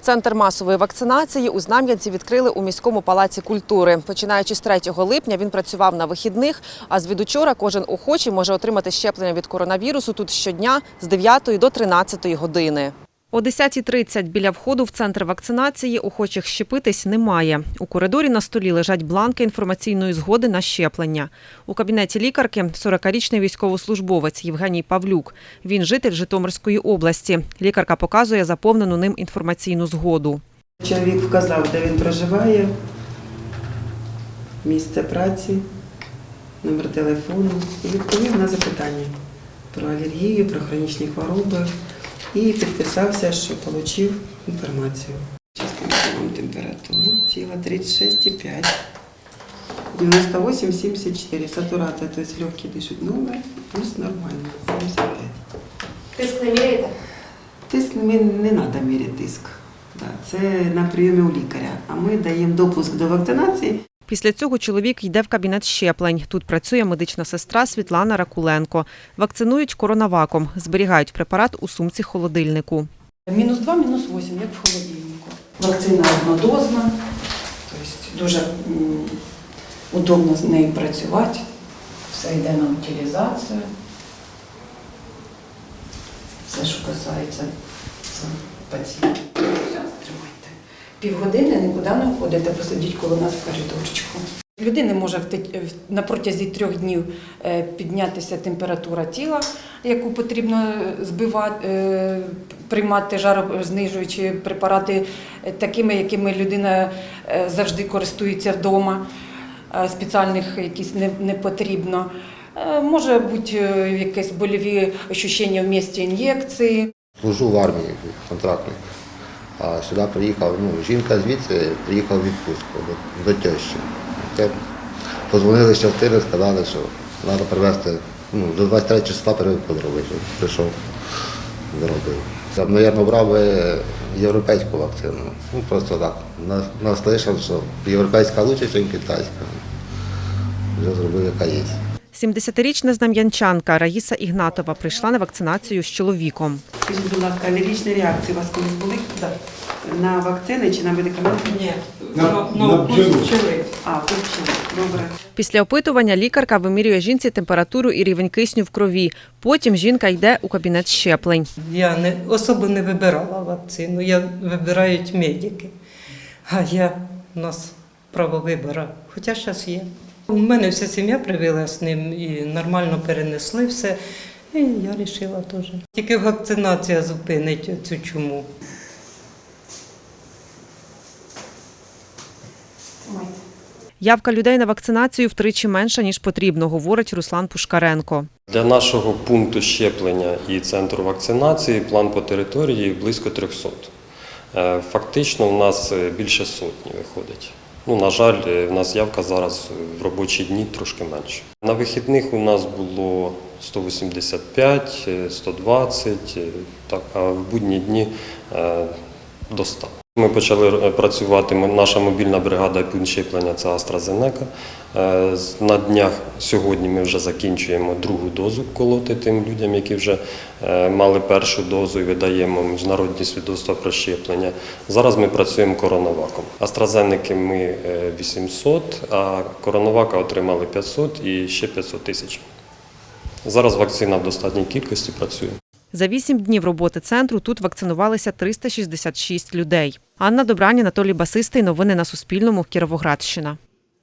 Центр масової вакцинації у Знам'янці відкрили у міському палаці культури. Починаючи з 3 липня він працював на вихідних, а звідучора кожен охочий може отримати щеплення від коронавірусу тут щодня з 9 до 13 години. О 10.30 біля входу в центр вакцинації охочих щепитись немає. У коридорі на столі лежать бланки інформаційної згоди на щеплення. У кабінеті лікарки 40-річний військовослужбовець Євгеній Павлюк. Він житель Житомирської області. Лікарка показує заповнену ним інформаційну згоду. Чоловік вказав, де він проживає, місце праці, номер телефону і відповів на запитання про алергію, про хронічні хвороби і підписався, що отримав інформацію. Зараз вам температуру. Тіла 36,5. 98,74. Сатурація, тобто легкі дишуть нове, пульс нормальний, 75. Тиск не міряєте? Тиск не треба міряти тиск. Це на прийомі у лікаря. А ми даємо допуск до вакцинації. Після цього чоловік йде в кабінет щеплень. Тут працює медична сестра Світлана Ракуленко. Вакцинують коронаваком, зберігають препарат у сумці холодильнику. Мінус 2, мінус 8, як в холодильнику. Вакцина однодозна, тобто дуже удобно з нею працювати. Все йде на утилізацію. Все, що касається тримайте. Півгодини нікуди не входите, посидіть коло нас в коридорчику. Людини може на протязі трьох днів е, піднятися температура тіла, яку потрібно збивати, е, приймати жарознижуючі препарати е, такими, якими людина е, завжди користується вдома. Е, Спеціальних якісь не, потрібно. Е, Може бути е, якесь больові ощущення в місці ін'єкції. Служу в армії контрактник. А сюди приїхав, ну, жінка звідси приїхала в відпустку до, до тещі. Позвонили з частини, сказали, що треба привезти, ну, до 23 числа зробити. Прийшов, зробив. Я б, мабуть, брав європейську вакцину. Ну, просто так. Нас- Наслышав, що європейська краще, ніж китайська. Вже зробив, яка є. 70-річна знам'янчанка Раїса Ігнатова прийшла на вакцинацію з чоловіком. Скажіть, будь ласка, алергічні реакції у вас колись були на вакцини чи на медикаменти? Ні, На- на бджолу. А, почали. Добре. Після опитування лікарка вимірює жінці температуру і рівень кисню в крові. Потім жінка йде у кабінет щеплень. Я не особо не вибирала вакцину, я вибирають медики. А я у нас право вибору, хоча зараз є. У мене вся сім'я привила з ним і нормально перенесли все. І я вирішила теж. Тільки вакцинація зупинить цю чуму. Явка людей на вакцинацію втричі менша, ніж потрібно, говорить Руслан Пушкаренко. Для нашого пункту щеплення і центру вакцинації план по території близько 300. Е, Фактично у нас е, більше сотні виходить. Ну, на жаль, е, в нас явка зараз в робочі дні трошки менше. На вихідних у нас було 185, е, 120, е, так, а в будні дні е, до 100. Ми почали е, працювати. Наша мобільна бригада щеплення це AstraZeneca. Е, На днях сьогодні ми вже закінчуємо другу дозу колоти тим людям, які вже е, мали першу дозу і видаємо міжнародні свідоцтва про щеплення. Зараз ми працюємо коронаваком. AstraZeneca ми е, 800, а коронавака отримали 500 і ще 500 тисяч. Зараз вакцина в достатній кількості працює. За вісім днів роботи центру тут вакцинувалися 366 людей. Анна Добрані, Анатолій Басистий. Новини на Суспільному. Кіровоградщина.